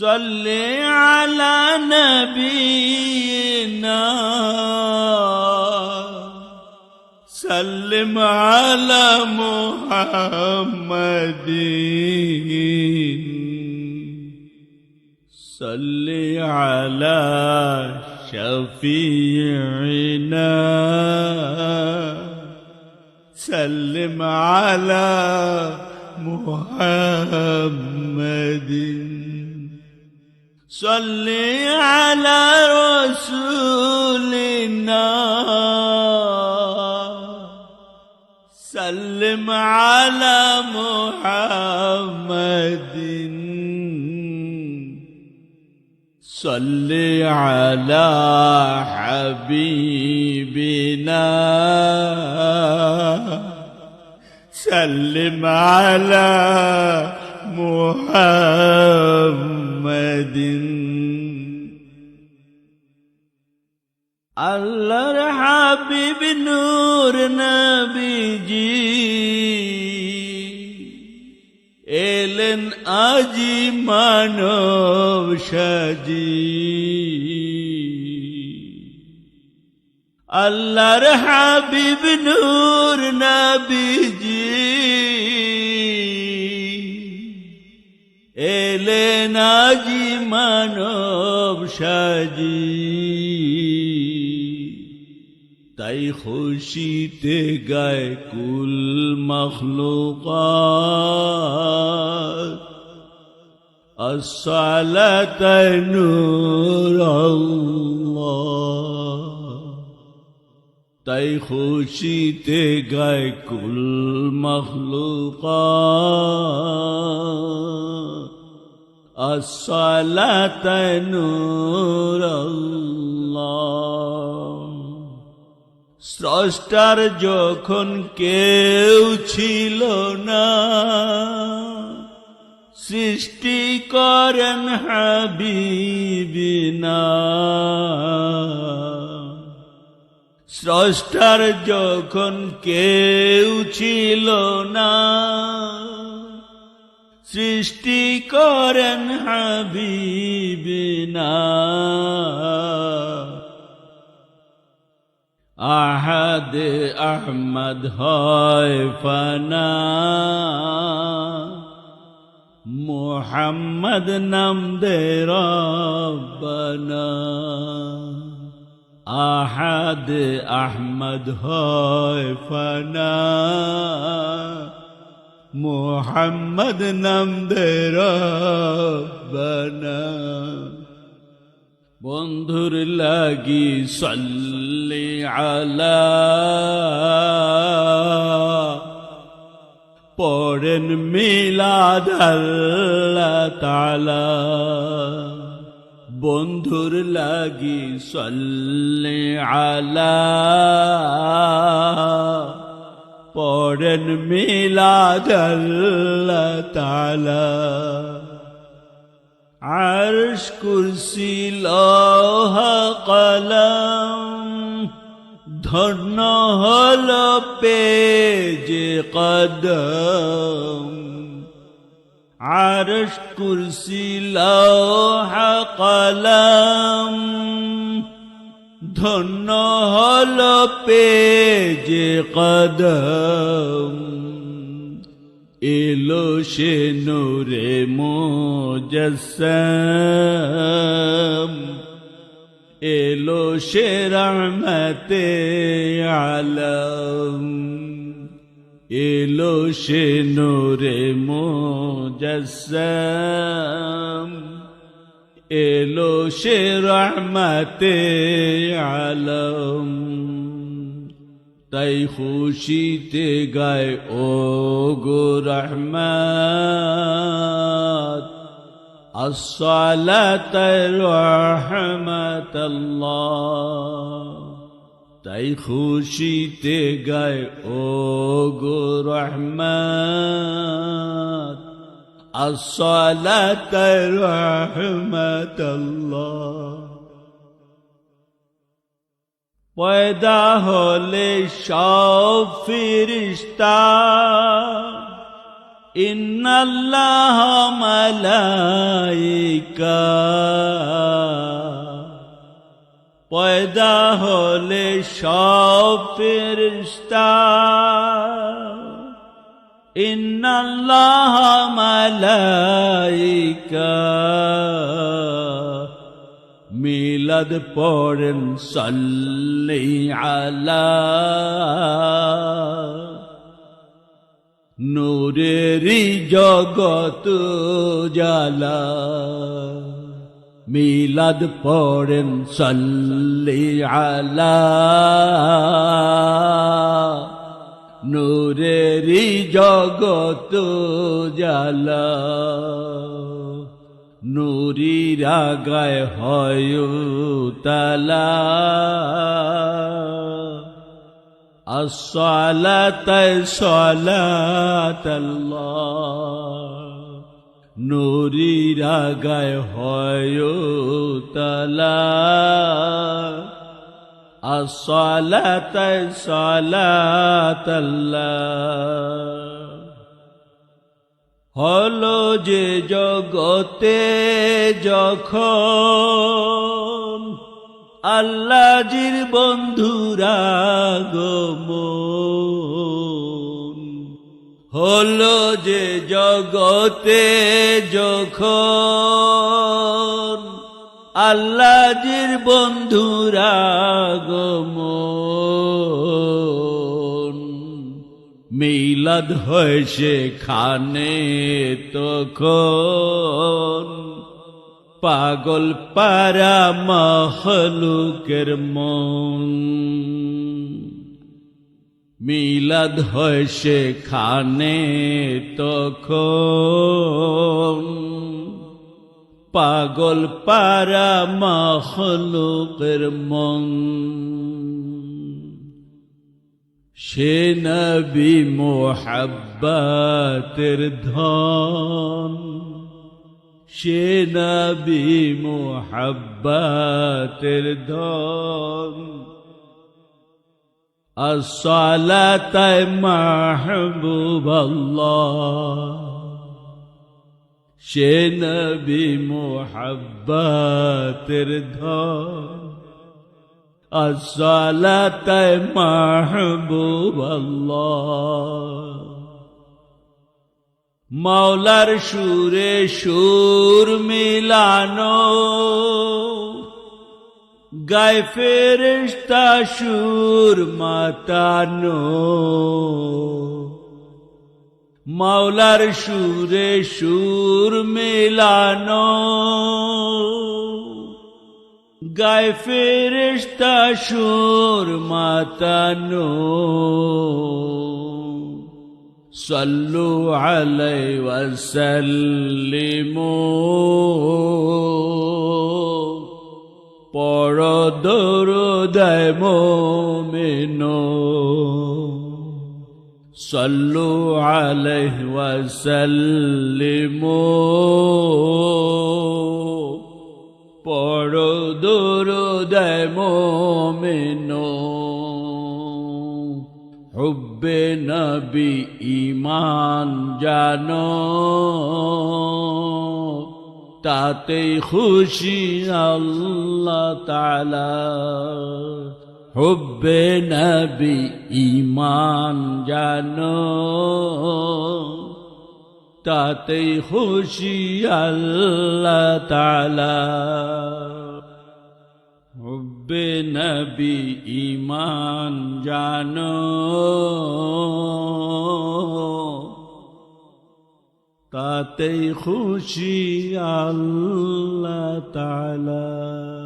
صل على نبينا. سلم على محمد صل على شفيعنا. سلم على محمد صل على رسولنا. سلم على محمد. صل على حبيبنا. سلم على محمد. আল্লাহর হাবিব নূর নবীজি। এলেন আজি মানব সাজি। আল্লাহর হাবিব নূর নবীজি। এলেন আজি মানব সাজি। তাই খুশিতে গায় কুল মখলুকাত الصلاة نور الله তাই খুশিতে গায় কুল মখলুকাত الصلاة نور স্রষ্টার যখন কেউ ছিল না, সৃষ্টি করেন হাবিবিনা। স্রষ্টার যখন কেউ ছিল না, সৃষ্টি করেন হাবিবিনা। أحد أحمد هاي فنا محمد نمد ربنا. أحد أحمد هاي فنا محمد نمد ربنا. بندر لاقي صلى লাগি সল্লি আলা পড়েন মিলাদ আল্লাহ তালা বন্ধুর লাগি সল্লি আলা পড়েন মিলাদ আল্লাহ তালা عرش কুরসি লৌহ কলম ধন্য হল পে যে কদম। আরশ কুরসি লওহা কলম। ধন্য হল পে যে কদম। এলো সে নূরে মোজসম। এলো সে রহমতে আলম। এলো সে নূরে মোজসম। এলো সে রহমতে আলম। তাই খুশিতে গায় ও গো রহমত। الصلاة رحمة الله তাই খুশিতে গায় ও গো রহমত الصلاة رحمة الله পয়দা হলে সব ফিরিস্তা إن الله ملائكة পয়দা হলে সব ফেরিস্তা ইন্নাল্লাহ মালাইকা মিলাদ পড়েন সাল্লি আলা নূরেরি জগত জালা মিলাদ পড়েন সাল্লি আলা। নূরেরি জগত জালা নুরিরা গায় হয় তালা الصلاة صلاة الله নুরি রাগায় হয় তালা الصلاة صلاة الله হলো যে জগতে যখন আল্লাজির বন্ধুরা গমন হলো যে জগতে যখন আল্লাজির বন্ধুরা গমন মিলাদ হয় সেখানে তখন। পাগল পারা মহলুকের মন। মিলাদ হয় সেখানে তখন। পাগল পারা মহলুকের মন। সে নবী মোহাব্বাতের ধন। সে নবী মোহাব্বাতের ধন আসলাতায় মাহবুব সে নবী মোহাব্বাতের ধন আসলাতায় মাহবুব মাওলার সুরে সুর মিলানো। গায়ে ফেরেশতা সুর মাতানো। মাওলার সুরে সুর মিলানো। গায়ে ফেরেশতা সুর মাতানো। صلوا عليه وسلموا পড় দরুদায় মোমেনো সল্লু আলাইহ ওয়াসাল্লিমু পড় দরুদায় হুব্বে নবী ইমান জানো। তাতেই খুশি আল্লাহ তালা হুব্বে নবী ইমান জানো। তাতেই খুশি আল্লাহ তালা হুব্বে নবী ইমান জানো। তাতেই খুশি আল্লাহ তালা